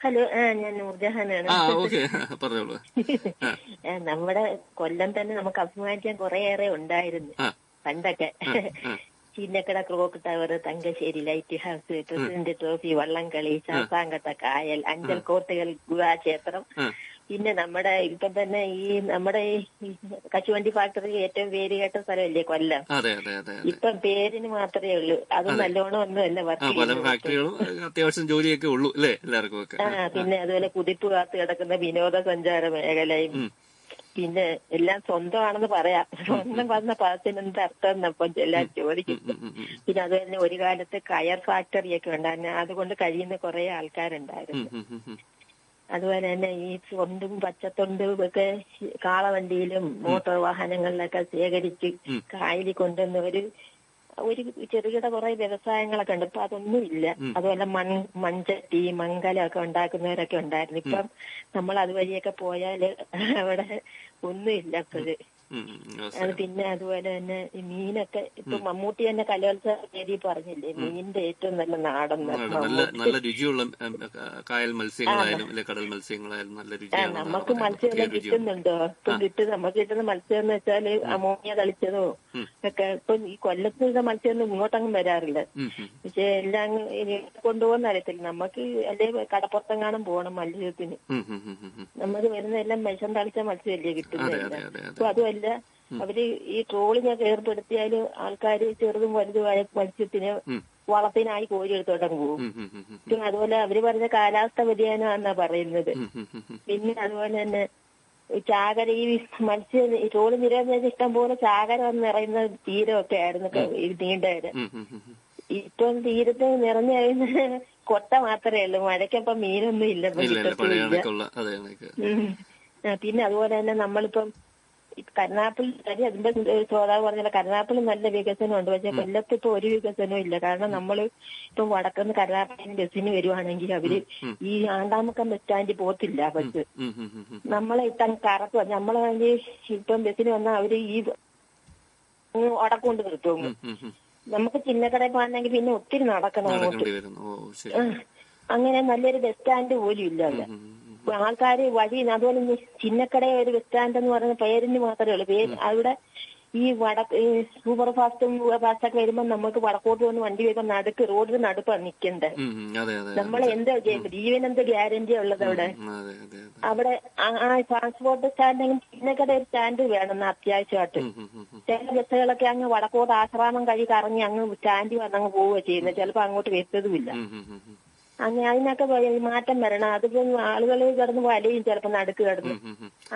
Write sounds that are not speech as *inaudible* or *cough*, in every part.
Hello ആ ഞാൻ നൂർജഹാനാണ് പറഞ്ഞോളൂ. *laughs* നമ്മുടെ കൊല്ലം തന്നെ നമുക്ക് അഭിമാനിക്കാൻ കുറേയേറെ ഉണ്ടായിരുന്നു. പണ്ടൊക്കെ. Chinnakada clock tower Thangassery lighthouse president trophy വള്ളംകളി ശാസ്താംകട്ട കായൽ അഞ്ചൽ കോട്ടകൾ ഗുഹാക്ഷേത്രം. പിന്നെ നമ്മുടെ ഇപ്പൊ തന്നെ ഈ നമ്മുടെ ഈ കശുവണ്ടി ഫാക്ടറി ഏറ്റവും പേര് കേട്ട സ്ഥലമല്ലേ കൊല്ലം? ഇപ്പം പേരിന് മാത്രമേ ഉള്ളൂ. അത് നല്ലോണം ഒന്നും അല്ല ആ വർക്ക് പല ഫാക്ടറികളും അത്യാവശ്യം ജോലിയൊക്കെ ഉള്ളൂ അല്ലേ എല്ലാവർക്കും ഒക്കെ? ആ പിന്നെ അതുപോലെ കുതിപ്പ് കാത്ത് കിടക്കുന്ന വിനോദസഞ്ചാര മേഖലയും. പിന്നെ എല്ലാം സ്വന്തമാണെന്ന് പറയാം. സ്വന്തം പറഞ്ഞ പദത്തിന് എന്ത് അർത്ഥം അപ്പം എല്ലാം ചോദിക്കും. പിന്നെ അത് തന്നെ ഒരു കാലത്ത് കയർ ഫാക്ടറിയൊക്കെ ഉണ്ടായിരുന്നു. അതുകൊണ്ട് കഴിയുന്ന കുറെ ആൾക്കാരുണ്ടായിരുന്നു. അതുപോലെ തന്നെ ഈ തൊണ്ടും പച്ചത്തൊണ്ടും ഒക്കെ കാളവണ്ടിയിലും മോട്ടോർ വാഹനങ്ങളിലൊക്കെ ശേഖരിച്ച്. കായലിൽ കൊണ്ടുവന്ന ഒരു ഒരു ചെറുകിട കുറെ വ്യവസായങ്ങളൊക്കെ ഉണ്ട് ഇപ്പൊ അതൊന്നും ഇല്ല. അതുപോലെ മൺ മൺചട്ടി മംഗലമൊക്കെ ഉണ്ടാക്കുന്നവരൊക്കെ ഉണ്ടായിരുന്നു ഇപ്പം നമ്മൾ അതുവഴിയൊക്കെ പോയാൽ അവിടെ ഒന്നും ഇല്ല ഉം. അത് പിന്നെ അതുപോലെ തന്നെ ഈ മീനൊക്കെ ഇപ്പൊ മമ്മൂട്ടി തന്നെ കലോത്സവ വേദി പറഞ്ഞില്ലേ? മീനിന്റെ ഏറ്റവും നല്ല നാടൻ നല്ല നല്ല രുചിയുള്ള കായൽ മത്സ്യങ്ങളായാലും അല്ലെ കടൽ മത്സ്യങ്ങളായാലും നല്ല രുചിയാണ് നമുക്ക് മത്സ്യം കിട്ടുന്നുണ്ടോ? ഇപ്പൊ കിട്ടും. നമുക്ക് കിട്ടുന്ന മത്സ്യം എന്ന് വെച്ചാൽ അമോണിയ കളിച്ചതോ. ഒക്കെ ഇപ്പൊ ഈ കൊല്ലത്ത് നിന്ന് മത്സ്യമൊന്നും ഇങ്ങോട്ടങ്ങും വരാറില്ല. പക്ഷെ എല്ലാം കൊണ്ടുപോകുന്ന അറിയത്തില്ല. നമുക്ക് അല്ലെ കടപ്പുറത്തെങ്ങാനും പോകണം മത്സ്യത്തിന്. നമ്മൾ. നമുക്ക് വരുന്ന എല്ലാം വിഷം തളിച്ച മത്സ്യമല്ലേ കിട്ടുന്നത് അപ്പൊ അതെ അതുമല്ല അവർ ഈ ട്രോളിങ്ങൊക്കെ ഏർപ്പെടുത്തിയാൽ ആൾക്കാര് ചെറുതും വലുതുമായ മത്സ്യത്തിന്. വളത്തിനായി കോരി എടുത്തോട്ടങ്ങ് പോകും. പിന്നെ അതുപോലെ അവർ പറഞ്ഞ കാലാവസ്ഥ വ്യതിയാനമാണെന്നാ പറയുന്നത്. പിന്നെ അതുപോലെ തന്നെ ചാകര ഈ മത്സ്യ ട്രോൾ നിരോധന ഇഷ്ടം പോലെ ചാകര വന്ന് നിറയുന്ന തീരമൊക്കെ ആയിരുന്നു നീണ്ടവര്. ഇപ്പം തീരത്ത് നിറഞ്ഞു കഴിയുന്ന കൊട്ട മാത്രമേ ഉള്ളൂ. മഴയ്ക്കപ്പം മീനൊന്നും ഇല്ല. ഇല്ല ഇല്ല. പിന്നെ അതുപോലെ തന്നെ നമ്മളിപ്പം ഈ കരുനാപ്പിൾ കാര്യം അതിന്റെ ശ്രോതാവ് പറഞ്ഞല്ലോ കരുനാപ്പിൾ നല്ല വികസനമുണ്ട്. പക്ഷെ കൊല്ലത്ത് ഇപ്പൊ ഒരു വികസനവും ഇല്ല. കാരണം നമ്മൾ ഇപ്പൊ വടക്കുന്ന് കരുനാപ്പിളിന് ബസ്സിന് വരുവാണെങ്കിൽ അവർ. ഈ ആണ്ടാമുക്കം ബസ് സ്റ്റാൻഡിൽ പോത്തില്ല ബസ്. നമ്മളെ ഇട്ടം കറക്കുക നമ്മളാണെങ്കിൽ ഇപ്പം ബസ്സിന് വന്നാൽ അവർ ഈ ഉടക്കൊണ്ട് നിർത്തും. നമുക്ക് ചിന്നക്കടയിൽ പോകാണെങ്കിൽ പിന്നെ ഒത്തിരി നടക്കണം അങ്ങോട്ട്. അങ്ങനെ നല്ലൊരു ബസ് സ്റ്റാൻഡ് പോലും ഇല്ല അവിടെ. ആൾക്കാര് വഴി അതുപോലെ ഈ ചിന്നക്കട ഒരു ബസ് സ്റ്റാൻഡ് എന്ന് പറയുന്ന പേരിന് മാത്രമേ ഉള്ളൂ. പേര് അവിടെ ഈ വട ഈ സൂപ്പർ ഫാസ്റ്റും ഫാസ്റ്റൊക്കെ വരുമ്പോൾ നമുക്ക് വടക്കോട്ട് വന്ന് വണ്ടി വരുമ്പോൾ നടുക്ക് റോഡിൽ നടുപ്പാണ് നിൽക്കേണ്ടത് നമ്മൾ എന്താ ജീവൻ എന്ത് ഗ്യാരണ്ടി ഉള്ളത് അവിടെ? അവിടെ ആ- ട്രാൻസ്പോർട്ട് സ്റ്റാൻഡെങ്കിലും ചിന്നക്കട ഒരു സ്റ്റാൻഡ് വേണം അത്യാവശ്യമായിട്ട്. ചില ബസ്സുകളൊക്കെ അങ്ങ് വടക്കോട്ട് ആശ്രാമം കഴി കറങ്ങി അങ്ങ് സ്റ്റാൻഡിൽ വന്ന് അങ്ങ് പോവുക ചെയ്യുന്നത് ചിലപ്പോൾ അങ്ങോട്ട് ഉം. അങ്ങനെ അതിനൊക്കെ മാറ്റം വരണം. അതിപ്പോ ആളുകൾ കിടന്ന് വലയും ചിലപ്പോൾ നടുക്ക് കിടന്നു.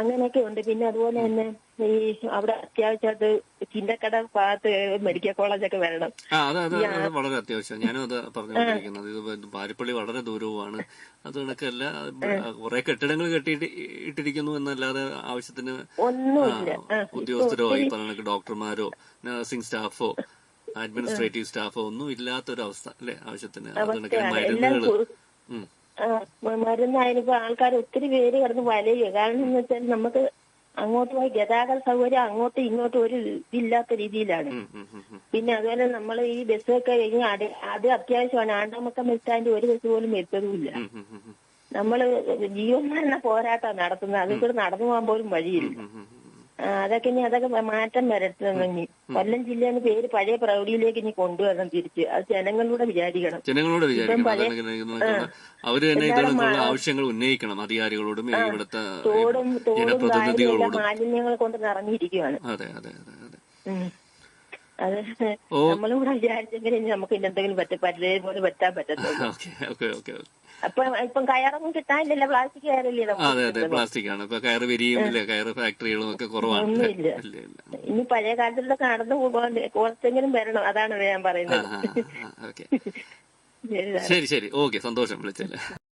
അങ്ങനെയൊക്കെ ഉണ്ട്. പിന്നെ അതുപോലെ തന്നെ ഈ അവിടെ അത്യാവശ്യമായിട്ട് ചിന്തക്കട ഭാഗത്ത് മെഡിക്കൽ കോളേജൊക്കെ വരണം. വളരെ അത്യാവശ്യം. ഞാനും അത് പറഞ്ഞുകൊണ്ടിരിക്കുന്നത്. ഇത് പാരിപ്പള്ളി വളരെ ദൂരവുമാണ്. അത് കണക്കല്ല കുറെ കെട്ടിടങ്ങൾ കെട്ടിയിട്ട് ഇട്ടിരിക്കുന്നു എന്നല്ലാതെ ആവശ്യത്തിന് ഉദ്യോഗസ്ഥരോ ഈ പറഞ്ഞ ഡോക്ടർമാരോ നഴ്സിംഗ് സ്റ്റാഫോ അഡ്മിനിസ്ട്രേറ്റീവ് സ്റ്റാഫോ ഒന്നും ഇല്ലാത്തൊരവസ്ഥ അല്ലെ? ആവശ്യത്തിന് മരുന്നുകൾ കു- ഉം. ആ, മ- മരുന്നായാലിപ്പോ ആൾക്കാർ ഒത്തിരി പേര് കിടന്ന് വലയുക കാരണം എന്ന് വെച്ചാൽ നമുക്ക് അങ്ങോട്ട് പോയി ഗതാഗത സൗകര്യം അങ്ങോട്ടും ഇങ്ങോട്ടും ഒരു ഇതില്ലാത്ത രീതിയിലാണ്. പിന്നെ അതുപോലെ നമ്മൾ ഈ ബസ്സൊക്കെ കഴിഞ്ഞ് അത് അത് അത്യാവശ്യമാണ്. ആണ്ടാമക്കം ബസ് സ്റ്റാൻഡ് ഒരു ബസ് പോലും എത്തതുമില്ല. നമ്മൾ ജീവൻ മരണ പോരാട്ടം നടത്തുന്നത്. അതിൽ കൂടെ നടന്നു പോകാൻ പോലും വഴിയില്ല. അതൊക്കെ ഇനി അതൊക്കെ മാറ്റം വരട്ടെന്ന് ഇനി. കൊല്ലം ജില്ലയുടെ പേര് പഴയ പ്രൗഢിയിലേക്ക് ഇനി കൊണ്ടുവരണം തിരിച്ച്. അത് ജനങ്ങളിലൂടെ വിചാരിക്കണം. ജനങ്ങളോട് വിചാരിക്കണം. അവർ തന്നെ ഇതിനുള്ള ആവശ്യങ്ങൾ ഉന്നയിക്കണം. അധികാരികളോടും ഇവിടുത്തെ തോടും തോടും മാലിന്യങ്ങൾ കൊണ്ട് നിറഞ്ഞിരിക്കുകയാണ് അതെ അതെ അതെ അതെ. നമ്മളും കൂടെ വിചാരിച്ചെങ്കിൽ നമുക്ക് ഇനി എന്തെങ്കിലും പറ്റും പറ്റേ പോലെ പറ്റാൻ പറ്റത്തുള്ളൂ. അപ്പൊ ഇപ്പം കയറൊന്നും കിട്ടാനില്ലല്ലോ പ്ലാസ്റ്റിക് കയറില്ലേ അതെ അതെ പ്ലാസ്റ്റിക് ആണ് ഇപ്പൊ കയറ് വിരിയും കയറ് ഫാക്ടറികളും ഒക്കെ കുറവാണ്. *laughs* ഇനി പഴയ കാലത്തിലൊക്കെ നടന്നു പോകാൻ കുറച്ചെങ്കിലും വരണം അതാണ് ഞാൻ പറയുന്നത്. *laughs* ശരി ശരി. ഓക്കെ സന്തോഷം വിളിച്ചല്ലേ *laughs*